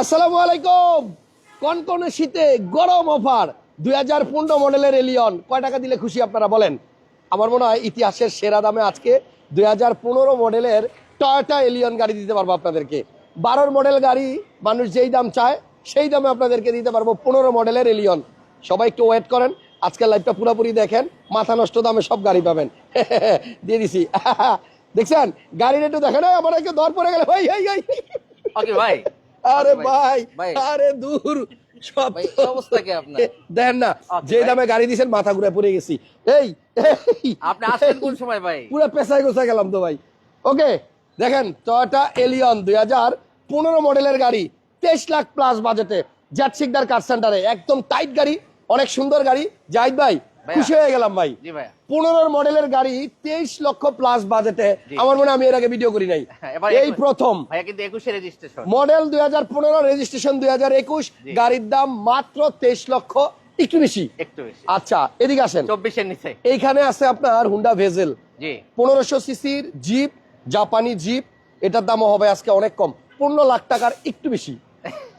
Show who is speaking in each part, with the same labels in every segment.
Speaker 1: আসসালামু আলাইকুম। কনকনে শীতে গরম অফার? দুই হাজার পনেরো মডেলের এলিয়ন কয় টাকা দিলে খুশি আপনারা বলেন? আমার মনে হয় ইতিহাসের সেরা দামে আজকে দুই হাজার পনেরো মডেলের টয়োটা এলিয়ন গাড়ি দিতে পারব আপনাদেরকে। বারোর মডেল গাড়ি, মানুষ যেই দাম চায়, সেই দামে আপনাদেরকে দিতে পারব পনেরো মডেলের এলিয়ন সবাই একটু ওয়েট করেন, আজকের লাইভটা পুরোপুরি দেখেন, মাথা নষ্ট দামে সব গাড়ি পাবেন। দিয়ে দিছি। দেখছেন? গাড়ির একটু দেখেন আমার একটু দর পড়ে গেলে। ভাই ভাই ভাই
Speaker 2: ভাই
Speaker 1: আরে
Speaker 2: ওকে
Speaker 1: ভাই। আরে দূর। সব
Speaker 2: অবস্থা কি আপনার?
Speaker 1: দেন না যে দামে গাড়ি দিছেন মাথা ঘুরে পড়ে গেছি। এই
Speaker 2: আপনি আসছেন কোন সময় ভাই?
Speaker 1: পুরো পেশায় গোছায় গেলাম তো ভাই। ওকে দেখেন টয়োটা এলিয়ন দুই হাজার পনেরো মডেলের গাড়ি তেইশ লাখ প্লাস বাজেটে জ্যাট সিকদার কার সেন্টারে একদম টাইট গাড়ি অনেক সুন্দর গাড়ি। জাহিদ ভাই। খুশি হয়ে গেলাম ভাই।
Speaker 2: জি ভাইয়া।
Speaker 1: পনেরো মডেলের গাড়ি তেইশ লক্ষ প্লাস বাজেটে আমার মনে আমি এর আগে ভিডিও করি নাই।
Speaker 2: হ্যাঁ,
Speaker 1: এই প্রথম। মডেল দুই হাজার পনেরো রেজিস্ট্রেশন দুই হাজার একুশ। গাড়ির দাম মাত্র তেইশ লক্ষ একটু বেশি।
Speaker 2: একটু বেশি।
Speaker 1: আচ্ছা এদিকে আসেন।
Speaker 2: চব্বিশের নিচে।
Speaker 1: এইখানে আছে আপনার হুন্ডা ভেজেল পনেরোশো সিসির জিপ জাপানি জিপ এটার দামও হবে আজকে অনেক কম। পনেরো লাখ টাকার একটু বেশি।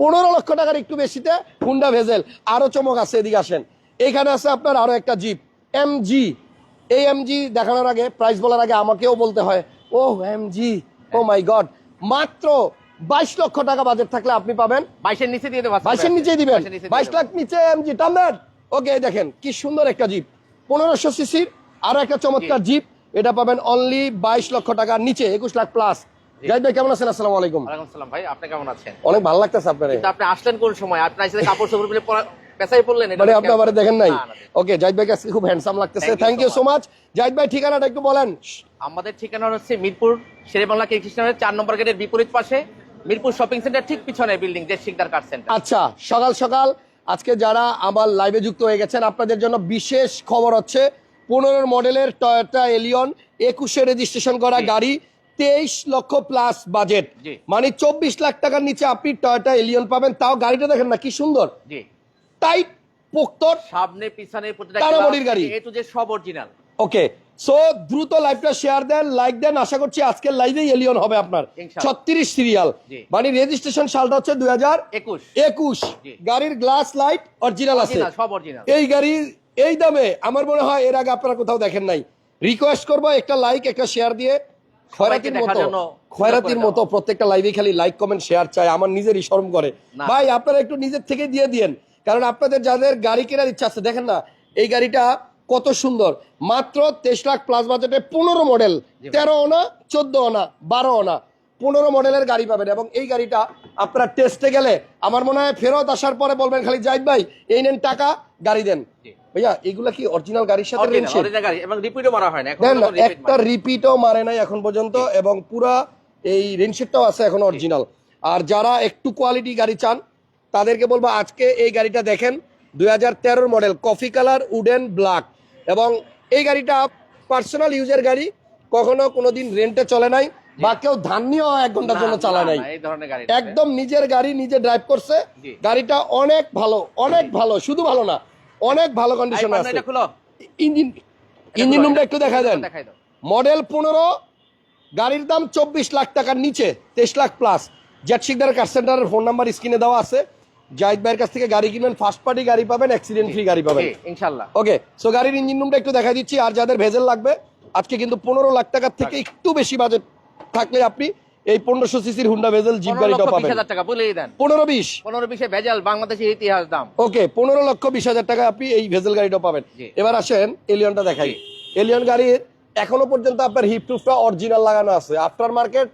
Speaker 1: পনেরো লক্ষ টাকার একটু বেশিতে হুন্ডা ভেজেল আরও চমক আছে এদিকে আসেন। এইখানে আছে আপনার আরও একটা জিপ এমজি এই এমজি দেখানোর আগে প্রাইস বলার আগে আমাকেও বলতে হয় ও এমজি ও মাই গড মাত্র বাইশ লক্ষ টাকা বাজেট থাকলে আপনি পাবেন।
Speaker 2: বাইশের নিচে দিয়ে
Speaker 1: দিবেন।
Speaker 2: বাইশের নিচে দিয়ে
Speaker 1: বাইশ লাখ নিচে এমজি টান্দার ওকে দেখেন কি সুন্দর একটা জিপ। পনেরোশো সিসির আরও একটা চমৎকার জিপ। এটা পাবেন অনলি বাইশ লক্ষ টাকার নিচে একুশ লাখ প্লাস জাহিদ ভাই কেমন আছেন? আসসালামু আলাইকুম।
Speaker 2: ওয়ালাইকুম আসসালাম ভাই আপনি কেমন আছেন?
Speaker 1: অনেক ভালো লাগতেছে আপনার
Speaker 2: আপনি আসলেন কোন সময়? আপনার সাথে কাপড় চোপড় পড়লেন
Speaker 1: মানে আপনি আবার দেখেন নাই?
Speaker 2: না, না,
Speaker 1: ওকে জাহিদ ভাই আজকে খুব হ্যান্ডসাম লাগতেছে। Thank you so much Zahid ভাই ঠিকানাটা একটু বলেন।
Speaker 2: আমাদের ঠিকানা হচ্ছে মিরপুর শেরে বাংলা কৃষ্ণের চার নম্বর গেটের বিপরীত পাশে। মিরপুর শপিং সেন্টার ঠিক পিছনে বিল্ডিং যে শিকদার কার সেন্টার
Speaker 1: আচ্ছা সকাল সকাল। আজকে যারা আমার লাইভে যুক্ত হয়ে গেছেন আপনাদের জন্য বিশেষ খবর হচ্ছে পনেরো মডেলের টয়োটা এলিয়ন একুশে রেজিস্ট্রেশন করা গাড়ি তেইশ লক্ষ প্লাস বাজেট মানে চব্বিশ লাখ টাকার নিচে আপনি টয়োটা এলিয়ন পাবেন। তাও গাড়িটা দেখেন না কি সুন্দর। টাইট পোক্তর
Speaker 2: সামনে পিছনে প্রতিটা
Speaker 1: গাড়ি।
Speaker 2: এ টু যে সব অরিজিনাল
Speaker 1: ওকে সো দ্রুত লাইভটা শেয়ার দেন লাইক দেন আশা করছি আজকের লাইভেই এলিয়ন হবে আপনার। ছত্রিশ সিরিয়াল মানে রেজিস্ট্রেশন সালটা হচ্ছে দুই হাজার
Speaker 2: একুশ।
Speaker 1: গাড়ির গ্লাস লাইট অরিজিনাল আছে। এই গাড়ির এই দামে আমার মনে হয় এর আগে আপনারা কোথাও দেখেন নাই। রিকোয়েস্ট করব একটা লাইক একটা শেয়ার দিয়ে। খয়রাতির মতো খয়রাতির মতো প্রত্যেকটা লাইভে খালি লাইক কমেন্ট শেয়ার চাই। আমার নিজেরই শরম করে। ভাই আপনারা একটু নিজের থেকে দিয়ে দিয়েন। কারণ আপনাদের যাদের গাড়ি কেনার ইচ্ছা আছে দেখেন না এই গাড়িটা কত সুন্দর। মাত্র তেইশ লাখ প্লাস বাজেটে পনেরো মডেল তেরো আনা চোদ্দ আনা বারো আনা পনেরো মডেলের গাড়ি পাবেন। এবং এই গাড়িটা আপনারা টেস্টে গেলে আমার মনে হয় ফেরত আসার পরে বলবেন খালি জাহিদ ভাই এই নেন টাকা গাড়ি দেন। ভাইয়া এগুলা কি অরিজিনাল গাড়ির সাথে একটা রিপিটও মারে নাই এখন পর্যন্ত এবং পুরা এই রেনশেডটাও আছে এখন অরিজিনাল আর যারা একটু কোয়ালিটি গাড়ি চান তাদেরকে বলব আজকে এই গাড়িটা দেখেন দুই হাজার model coffee colour wooden black এবং এই গাড়িটা পার্সোনাল ইউজের গাড়ি কখনো কোনোদিন রেন্টে চলে নাই বা কেউ ধান নিয়েও এক ঘণ্টার জন্য চালায় নাই। একদম নিজের গাড়ি নিজে ড্রাইভ করছে। গাড়িটা অনেক ভালো অনেক ভালো শুধু ভালো না অনেক ভালো কন্ডিশনে আছে। ইঞ্জিন ইঞ্জিন রুমটা একটু দেখা দেন। মডেল পনেরো গাড়ির দাম চব্বিশ লাখ টাকার নিচে তেইশ lakh plus Jet Sikdar car সেন্টারের ফোন নাম্বার স্ক্রিনে দেওয়া আছে। জাহিদ ভাইয়ের কাছ থেকে গাড়ি কিনবেন ফার্স্ট পার্টি গাড়ি পাবেন অ্যাক্সিডেন্ট ফ্রি গাড়ি পাবেন।
Speaker 2: জি, ইনশাআল্লাহ
Speaker 1: ওকে সো গাড়ির ইঞ্জিন রুমটা একটু দেখা দিচ্ছি আর যাদের ভেজেল লাগবে আজকে কিন্তু পনেরো লাখ টাকার থেকে একটু বেশি বাজেট থাকলে আপনি এই পনেরোশো সিসির হুন্ডা ভেজেল জিপ
Speaker 2: বিশ
Speaker 1: পাবেন।
Speaker 2: টাকা বলেই দেন।
Speaker 1: পনেরো বিশ।
Speaker 2: পনেরো বিশে ভেজাল বাংলাদেশের ইতিহাস দাম।
Speaker 1: ওকে পনেরো লক্ষ বিশ হাজার টাকা আপনি এই ভেজেল গাড়িটা পাবেন। এবার আসেন এলিয়নটা দেখাই। এলিয়ন গাড়ির এখনও পর্যন্ত আপনার হিট প্রুফটা অরিজিনাল লাগানো আছে। আফটার মার্কেট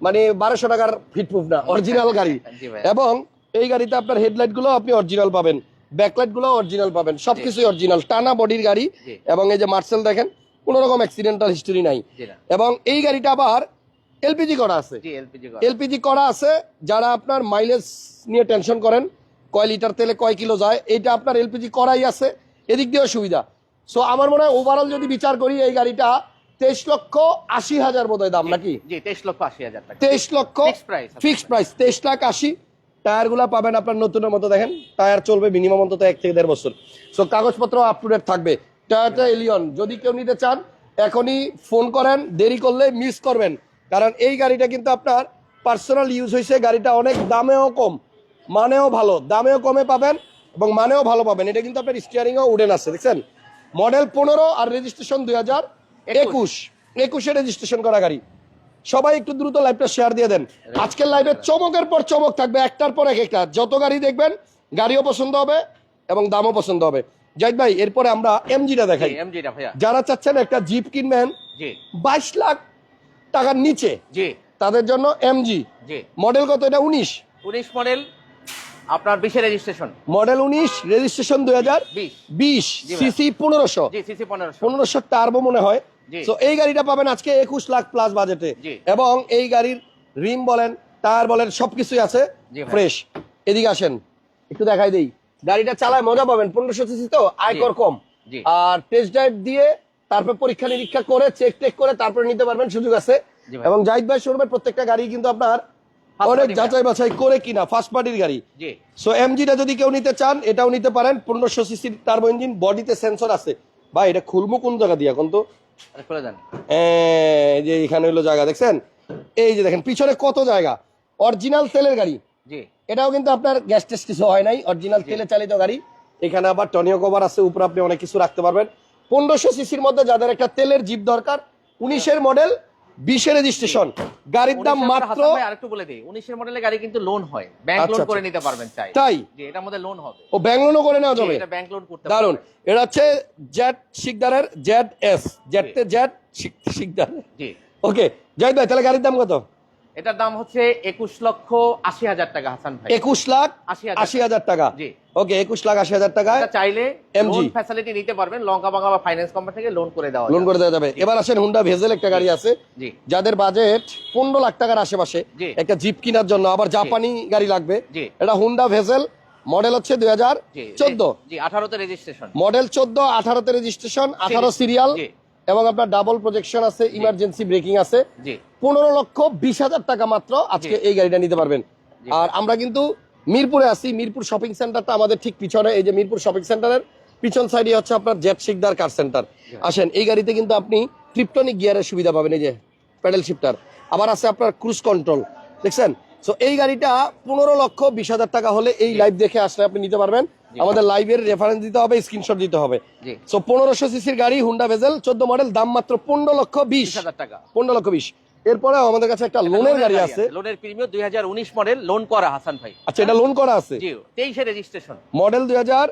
Speaker 1: মানে বারোশো টাকার হিটপ্রুফ না অরিজিনাল গাড়ি। এবং এই গাড়িতে আপনার হেডলাইটগুলো আপনি অরিজিনাল পাবেন ব্যাকলাইটগুলো অরিজিনাল পাবেন সবকিছুই অরিজিনাল টানা বডির গাড়ি এবং এই যে মার্সেল দেখেন কোনো রকম অ্যাক্সিডেন্টাল হিস্টোরি নাই এবং এই গাড়িটা আবার এলপিজি করা আছে।
Speaker 2: জি এলপিজি
Speaker 1: এলপিজি করা। আছে যারা আপনার মাইলেজ নিয়ে টেনশন করেন কয় লিটার তেলে কয় কিলো যায় এইটা আপনার এলপিজি করাই আছে এদিক দিয়েও সুবিধা। সো আমার মনে হয় ওভারঅল যদি বিচার করি এই গাড়িটা তেইশ লক্ষ আশি হাজার বোধহয় দাম নাকি?
Speaker 2: তেইশ লক্ষ আশি হাজার
Speaker 1: তেইশ লক্ষ ফিক্সড প্রাইস তেইশ লাখ আশি। টায়ারগুলা পাবেন আপনার নতুনের মতো, দেখেন। টায়ার চলবে মিনিমাম অন্তত এক থেকে দেড় বছর। সো কাগজপত্র আপ টু ডেট থাকবে। টায়ারটা এলিয়ন যদি কেউ নিতে চান, এখনই ফোন করেন, দেরি করলে মিস করবেন। কারণ এই গাড়িটা কিন্তু আপনার পার্সোনাল ইউজ হয়েছে। গাড়িটা অনেক দামেও কম, মানেও ভালো, দামেও কমে পাবেন এবং মানেও ভালো পাবেন। এটা কিন্তু আপনার স্টিয়ারিংও উডেন আছে, দেখছেন? মডেল পনেরো আর রেজিস্ট্রেশন দুই হাজার একুশ। একুশে রেজিস্ট্রেশন করা গাড়ি। সবাই একটু দ্রুত লাইভটা শেয়ার দিয়ে দেন। আজকের লাইভে চমকের পর চমক থাকবে একটার পর এক একটা। যত গাড়ি দেখবেন গাড়িও পছন্দ হবে এবং দামও পছন্দ হবে। জাহিদ ভাই এরপরে আমরা এমজিটা দেখাই।
Speaker 2: এমজিটা ভাইয়া।
Speaker 1: যারা চাচ্ছেন একটা জিপ কিনবেন
Speaker 2: জি।
Speaker 1: বাইশ লাখ টাকার নিচে
Speaker 2: জি।
Speaker 1: তাদের জন্য এমজি
Speaker 2: জি।
Speaker 1: মডেল কত এটা? উনিশ।
Speaker 2: উনিশ মডেল আপনার বিশে রেজিস্ট্রেশন
Speaker 1: মডেল উনিশ রেজিস্ট্রেশন দুই হাজার
Speaker 2: বিশ।
Speaker 1: সিসি পনেরোশো।
Speaker 2: পনেরোশো।
Speaker 1: টার্বো মনে হয়। তো এই গাড়িটা পাবেন আজকে একুশ লাখ প্লাস বাজেটে এবং এই গাড়ির রিম বলেন টায়ার বলেন সবকিছুই আছে ফ্রেশ এদিকে আসেন একটু দেখাই দেই। গাড়িটা চালায় মজা পাবেন পনেরোশো সিসি তো আয়কর কম। আর টেস্ট ড্রাইভ দিয়ে তারপর পরীক্ষা নিরীক্ষা করে চেক টেক করে তারপরে নিতে পারবেন সুযোগ আছে। এবং জাহিদ ভাই শোরুমের প্রত্যেকটা গাড়ি কিন্তু আপনার অনেক যাচাই বাছাই করে কিনা ফার্স্ট পার্টির গাড়ি। সো এমজিটা যদি কেউ নিতে চান এটাও নিতে পারেন। পনেরোশো সিসির টার্বো ইঞ্জিন বডিতে সেন্সর আছে। ভাই এটা খুলবো কোন জায়গা দিয়ে এখন তো? এই যে এখানে হলো জায়গা দেখছেন? এই যে দেখেন পিছনে কত জায়গা? অরিজিনাল তেলের গাড়ি। এটাও কিন্তু আপনার গ্যাস টেস্ট কিছু হয় নাই অরিজিনাল তেলে চালিত গাড়ি। এখানে আবার টনিও কভার আছে উপরে আপনি অনেক কিছু রাখতে পারবেন। পনেরোশো সিসির মধ্যে যাদের একটা তেলের জিপ দরকার উনিশের মডেল বিশের রেজিস্ট্রেশন গাড়ির দাম
Speaker 2: 19 এর
Speaker 1: মাত্র
Speaker 2: আরেকটু বলে দিই। উনিশের মডেলের গাড়ি কিন্তু লোন হয়। ব্যাংক
Speaker 1: আচ্ছা,
Speaker 2: লোন
Speaker 1: আচ্ছা।
Speaker 2: করে নিতে পারবেন চাই।
Speaker 1: তাই?
Speaker 2: যে এটার মধ্যে লোন হবে।
Speaker 1: ও ব্যাংক লোনও করে নেওয়া যাবে?
Speaker 2: এটা ব্যাংক লোন করতে দারুণ
Speaker 1: এটা হচ্ছে জেড শিকদারের জেড এস জেড তে জেড শিকদার
Speaker 2: জি।
Speaker 1: ওকে জয় ভাই তাহলে গাড়ির দাম কত?
Speaker 2: এটার দাম হচ্ছে একুশ লক্ষ আশি হাজার টাকা হাসান ভাই।
Speaker 1: একুশ লাখ
Speaker 2: 80,000
Speaker 1: আশি হাজার টাকা।
Speaker 2: জি।
Speaker 1: ওকে একুশ লাখ আশি হাজার
Speaker 2: টাকা চাইলে লোন ফ্যাসিলিটি নিতে পারবেন লঙ্কা বাঙ্গা বা ফাইন্যান্স কোম্পানি থেকে লোন করে দেওয়া
Speaker 1: লোন করে দেওয়া যাবে। এবার আসেন হুন্ডা ভেজেল একটা গাড়ি আছে।
Speaker 2: জি।
Speaker 1: যাদের বাজেট পনেরো লাখ টাকার আশেপাশে। একটা জিপ কেনার জন্য। আবার জাপানি গাড়ি লাগবে।
Speaker 2: জি।
Speaker 1: এটা হুন্ডা ভেজেল মডেল হচ্ছে দুই হাজার চোদ্দ।
Speaker 2: আঠারোতে রেজিস্ট্রেশন
Speaker 1: মডেল চোদ্দ আঠারোতে রেজিস্ট্রেশন আঠারো সিরিয়াল। এবং আপনার ডাবল প্রজেকশন আছে ইমার্জেন্সি ব্রেকিং আছে। পনেরো লক্ষ বিশ হাজার টাকা মাত্র আজকে এই গাড়িটা নিতে পারবেন। আর আমরা কিন্তু মিরপুরে আছি। মিরপুর শপিং সেন্টারটা আমাদের ঠিক পিছনে এই যে মিরপুর শপিং সেন্টারের পিছন সাইডে হচ্ছে আপনার জেট শিকদার কার সেন্টার আসেন এই গাড়িতে কিন্তু আপনি ট্রিপটনিক গিয়ারের সুবিধা পাবেন এই যে প্যাডেল শিফটার আবার আছে আপনার ক্রুজ কন্ট্রোল দেখছেন? সো এই গাড়িটা পনেরো লক্ষ বিশ হাজার টাকা হলে এই লাইভ দেখে আসলে আপনি নিতে পারবেন। আমাদের লাইভের রেফারেন্স দিতে হবে স্ক্রিনশট দিতে হবে। সো পনেরোশো সিসির গাড়ি হুন্ডা ভেজেল চোদ্দ মডেল দাম মাত্র পনেরো লক্ষ বিশ।
Speaker 2: হাজার টাকা।
Speaker 1: পনেরো লক্ষ বিশ। এরপরেও আমাদের কাছে একটা লোনের গাড়ি আছে।
Speaker 2: লোনের প্রিমিয়াম দুই হাজার উনিশ মডেল লোন করা হাসান ভাই।
Speaker 1: আচ্ছা এটা লোন করা আছে?
Speaker 2: জি তেইশে রেজিস্ট্রেশন
Speaker 1: মডেল দুই হাজার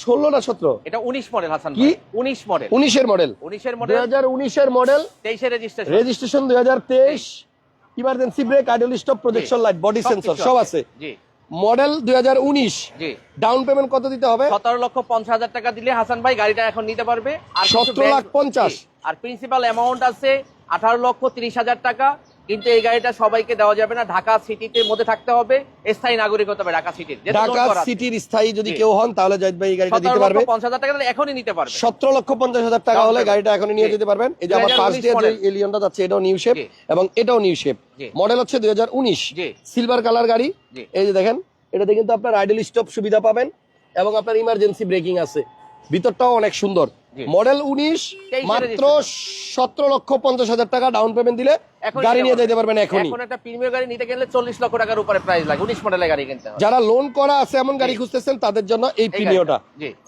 Speaker 1: ষোলো না সতেরো।
Speaker 2: এটা উনিশ মডেল হাসান ভাই। উনিশ মডেল
Speaker 1: উনিশের মডেল
Speaker 2: উনিশের
Speaker 1: দুই
Speaker 2: মডেল
Speaker 1: হাজার উনিশের মডেল
Speaker 2: তেইশে রেজিস্ট্রেশন
Speaker 1: রেজিস্ট্রেশন হাজার তেইশ। Emergency brake idle stop projection light body sensor সব আছে। মডেল দুই হাজার উনিশ ডাউন পেমেন্ট কত দিতে হবে?
Speaker 2: সতেরো লক্ষ পঞ্চাশ হাজার টাকা দিলে হাসান ভাই গাড়িটা এখন নিতে পারবে। আর
Speaker 1: সতেরো লাখ
Speaker 2: পঞ্চাশ। আর প্রিন্সিপাল অ্যামাউন্ট আছে আঠারো লক্ষ তিরিশ হাজার টাকা। কিন্তু এই গাড়িটা সবাইকে দেওয়া যাবে না। ঢাকা সিটিতে মধ্যে থাকতে হবে। স্থায়ী নাগরিক হতে হবে ঢাকা সিটির।
Speaker 1: ঢাকা সিটির স্থায়ী যদি কেউ হন তাহলে জাহিদ ভাই এই গাড়িটা দিতে পারবে।
Speaker 2: পঞ্চাশ হাজার টাকা দিলে এখনই নিতে পারবে।
Speaker 1: সতেরো লক্ষ পঞ্চাশ হাজার টাকা হলে গাড়িটা এখন নিয়ে যেতে পারবেন। এই যে আমার
Speaker 2: 2019
Speaker 1: ফার্স্ট ডে যে এলিয়নটা যাচ্ছে এটাও নিউ শেপ এবং এটাও নিউ শেপ মডেল হচ্ছে দুই হাজার উনিশ।
Speaker 2: জি।
Speaker 1: সিলভার কালার গাড়ি। এই যে দেখেন এটাতে কিন্তু আপনার আইডল স্টপ সুবিধা পাবেন এবং আপনার ইমার্জেন্সি ব্রেকিং আছে। ভিতরটাও অনেক সুন্দর। মডেল উনিশ মাত্র সতেরো লক্ষ পঞ্চাশ হাজার টাকা ডাউন পেমেন্ট দিলে গাড়ি নিয়ে যেতে পারবেন এখনই।
Speaker 2: এখন একটা প্রিমিয়ার গাড়ি নিতে গেলে চল্লিশ লক্ষ টাকার উপরে প্রাইস লাগে। উনিশ মডেলের গাড়ি কিনতে
Speaker 1: যারা লোন করা আছে এমন গাড়ি খুঁজতেছেন তাদের জন্য এই প্রিমিয়টা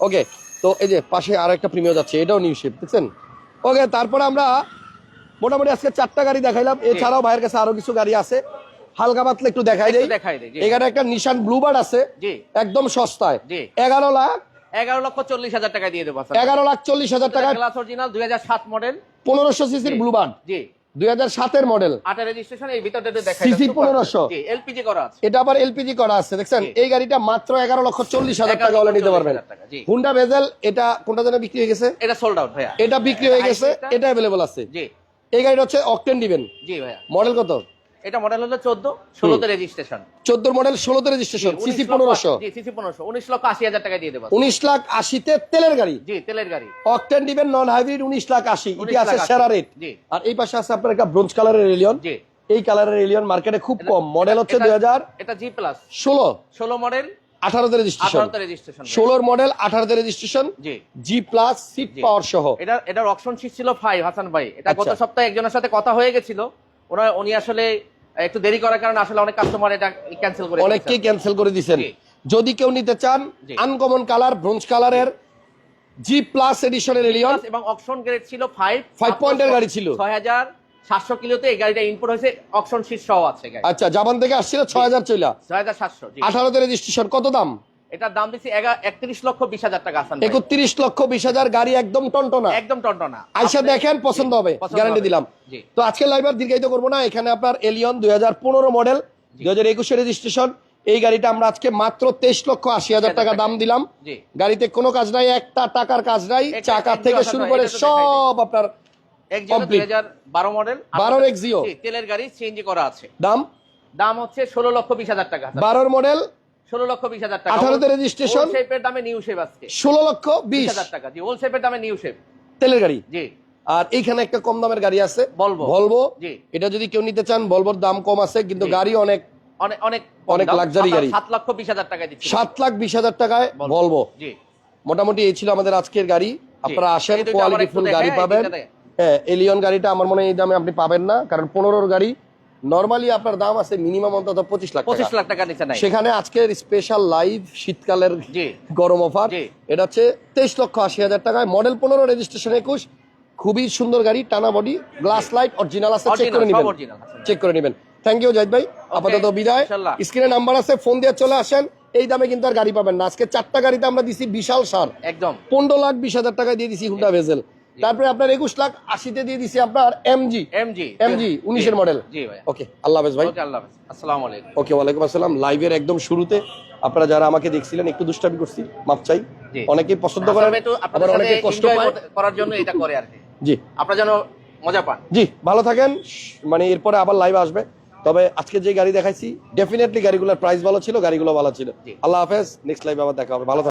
Speaker 1: ওকে তো এই যে পাশে আর একটা প্রিমিয় যাচ্ছে এটাও নিউ শেপ দেখছেন? ওকে তারপরে আমরা মোটামুটি আজকে চারটা গাড়ি দেখাইলাম। এছাড়াও ভাইয়ের কাছে আরও কিছু গাড়ি আছে। হালকা পাতলা একটু দেখাই দেই, এখানে একটা নিশান ব্লুবার্ড আছে। একদম সস্তায়। এগারো লাখ
Speaker 2: এগারো লক্ষ চল্লিশ হাজার টাকা দিয়ে দেবো
Speaker 1: এগারো লাখ চল্লিশ হাজার টাকা
Speaker 2: ক্লাস অরিজিনাল দুই হাজার সাত মডেল
Speaker 1: পনেরোশো সিসির ব্লুবার্ড
Speaker 2: জি।
Speaker 1: দুই হাজার সাতের মডেল
Speaker 2: আটা রেজিস্ট্রেশন এই ভিতরটা একটু দেখাই
Speaker 1: CC 1500
Speaker 2: জি এলপিজি করা আছে।
Speaker 1: এটা আবার এলপিজি করা আছে দেখছেন? এই গাড়িটা মাত্র এগারো লক্ষ চল্লিশ হাজার টাকা হলে নিতে
Speaker 2: লক্ষ
Speaker 1: পারবেন।
Speaker 2: 40,000 টাকা, জি।
Speaker 1: হুন্ডা এটা কোনটা যেন বিক্রি হয়ে গেছে?
Speaker 2: এটা সোল্ড আউট ভাইয়া।
Speaker 1: এটা বিক্রি হয়ে গেছে এটা? অ্যাভেলেবল আছে।
Speaker 2: জি।
Speaker 1: এই গাড়িটা হচ্ছে অকটেন দিবেন
Speaker 2: জি ভাইয়া।
Speaker 1: মডেল কত?
Speaker 2: এটা মডেল হলো চোদ্দ ষোলোতে রেজিস্ট্রেশন
Speaker 1: চোদ্দ মডেল ষোলোতে রেজিস্ট্রেশন সিসি পনেরোশো।
Speaker 2: সিসি পনেরোশো উনিশ লক্ষ আশি হাজার টাকা দিয়ে দেবো।
Speaker 1: উনিশ লাখ আশিতে তেলের গাড়ি?
Speaker 2: জি তেলের গাড়ি।
Speaker 1: অকটেন নন হাইব্রিড উনিশ লাখ আশি।
Speaker 2: 19
Speaker 1: ইতিহাসের
Speaker 2: লাখ
Speaker 1: সেরা রেট আর এই পাশে আছে আপনার একটা ব্রোঞ্জ কালারের এলিয়ন
Speaker 2: জি।
Speaker 1: এই কালারের মার্কেটে খুব কম। মডেল হচ্ছে দুই হাজার
Speaker 2: এটা জি প্লাস
Speaker 1: ষোলো।
Speaker 2: ষোলো মডেল
Speaker 1: আঠারোতে রেজিস্ট্রেশন
Speaker 2: রেজিস্ট্রেশন
Speaker 1: ষোলোর মডেল আঠারোতে রেজিস্ট্রেশন
Speaker 2: জি।
Speaker 1: প্লাস সিট পাওয়ার সহ।
Speaker 2: এটা এটার অপশন শীট ছিল ফাইভ হাসান ভাই। এটা গত
Speaker 1: আচ্ছা।
Speaker 2: সপ্তাহে একজনের সাথে কথা হয়ে গেছিল। ওনার উনি আসলে একটু দেরি করার কারণে আসলে অনেক কাস্টমার এটা ক্যান্সেল করে
Speaker 1: অনেককেই ক্যান্সেল করে দিছেন
Speaker 2: জি।
Speaker 1: যদি কেউ নিতে চান। আনকমন কালার ব্রোঞ্জ কালারের জি প্লাস এডিশনের এলিয়ন
Speaker 2: এবং অকশন গ্রেড ছিল ফাইভ
Speaker 1: Five point এর গাড়ি ছিল।
Speaker 2: ছয় হাজার সাতশো কিলোতে এই গাড়িটা ইনপুট হয়েছে। অকশন শীর্ষ আছে
Speaker 1: আচ্ছা জাপান থেকে আসছিল ছয় হাজার চইলা।
Speaker 2: ছয় হাজার সাতশো জি।
Speaker 1: রেজিস্ট্রেশন কত দাম?
Speaker 2: এটার দাম দিচ্ছি একত্রিশ লক্ষ বিশ হাজার টাকা আসান
Speaker 1: একত্রিশ লক্ষ বিশ হাজার গাড়ি একদম টনটনা।
Speaker 2: একদম টনটনা।
Speaker 1: আইসা দেখেন পছন্দ হবে। গ্যারান্টি দিলাম। তো আজকে লাইভ আর দীর্ঘায়িত করব না। এখানে আপনার এলিয়ন দুই মডেল দুই হাজার একুশে রেজিস্ট্রেশন এই গাড়িটা আমরা আজকে মাত্র তেইশ লক্ষ আশি হাজার টাকা দাম দিলাম। গাড়িতে কোনো কাজ নাই একটা টাকার কাজ নাই। চাকা থেকে শুরু করে সব আপনার
Speaker 2: এক্সিও বারো মডেল
Speaker 1: 12 Exio।
Speaker 2: তেলের গাড়ি সিএনজি করা আছে।
Speaker 1: দাম?
Speaker 2: দাম হচ্ছে ষোলো লক্ষ বিশ হাজার টাকা।
Speaker 1: বারোর মডেল
Speaker 2: ষোলো লক্ষ বিশ হাজার টাকা।
Speaker 1: 18 তে
Speaker 2: শেপের দামে নিউ শেপ আজকে।
Speaker 1: ষোলো লক্ষ
Speaker 2: বিশ।
Speaker 1: বিশ
Speaker 2: হাজার টাকা। জি ওল শেপের দামে নিউ শেপ
Speaker 1: তেলের গাড়ি?
Speaker 2: জি।
Speaker 1: আর এইখানে একটা কম দামের গাড়ি আছে।
Speaker 2: Volvo।
Speaker 1: ভলভো এটা যদি কেউ নিতে চান ভলভোর দাম কম আছে কিন্তু গাড়ি অনেক
Speaker 2: অনেক অনেক সাত-
Speaker 1: গাড়ি।
Speaker 2: সাত লক্ষ বিশ হাজার টাকা দিচ্ছি।
Speaker 1: সাত লাখ বিশ হাজার টাকায় মোটামুটি এই ছিল আমাদের আজকের গাড়ি। আপনারা আসেন
Speaker 2: এই দুইটা আবার
Speaker 1: কোয়ালিটি
Speaker 2: একটু
Speaker 1: ফুল
Speaker 2: দেখে,
Speaker 1: গাড়ি পাবেন। হ্যাঁ এলিয়ন গাড়িটা আমার মনে হয় এই দামে আপনি পাবেন না কারণ পনেরোর গাড়ি নর্মালি আপনার দাম আছে মিনিমাম অন্তত পঁচিশ লাখ
Speaker 2: পঁচিশ লাখ টাকা নিচে নাই।
Speaker 1: সেখানে আজকের স্পেশাল লাইভ শীতকালের গরম অফার এটা হচ্ছে তেইশ লক্ষ আশি হাজার টাকায়। মডেল পনেরো রেজিস্ট্রেশন একুশ। খুবই সুন্দর গাড়ি টানা বডি গ্লাস লাইট অরিজিনাল আছে চেক করে নেবেন। চেক করে নেবেন। থ্যাংক ইউ জাহিদ ভাই। আপাতত বিদায়। স্ক্রিনে নাম্বার আছে ফোন দিয়ে চলে আসেন। এই দামে কিন্তু আর গাড়ি পাবেন না। আজকে চারটা গাড়িতে আমরা দিছি বিশাল সার।
Speaker 2: একদম।
Speaker 1: পনেরো লাখ বিশ হাজার টাকা দিয়ে দিছি হুন্ডা ভেজেল। তারপরে আপনার একুশ লাখ আশিতে দিয়ে দিছি আপনার এমজি
Speaker 2: এমজি
Speaker 1: এমজি উনিশের মডেল
Speaker 2: জি ভাই
Speaker 1: ওকে আল্লাহ হাফেজ ভাই।
Speaker 2: আল্লাহ হাফেজ। আসসালামু আলাইকুম।
Speaker 1: ওকে ওয়ালাইকুম আসসালাম। লাইভের একদম শুরুতে আপনারা যারা আমাকে দেখছিলেন একটু দুষ্টামি করছি মাপ চাই।
Speaker 2: জি।
Speaker 1: অনেকেই পছন্দ করেন আবার অনেকে কষ্ট পায়।
Speaker 2: করার জন্য এটা করে আর কি।
Speaker 1: জি।
Speaker 2: আপনারা যেন মজা পান।
Speaker 1: জি ভালো থাকেন। মানে এরপরে আবার লাইভ আসবে। তবে আজকে যে গাড়ি দেখাইছি ডেফিনেটলি গাড়িগুলোর প্রাইস ভালো ছিল গাড়িগুলো ভালো ছিল। আল্লাহ হাফেজ। নেক্সট লাইভে আবার দেখা হবে। ভালো।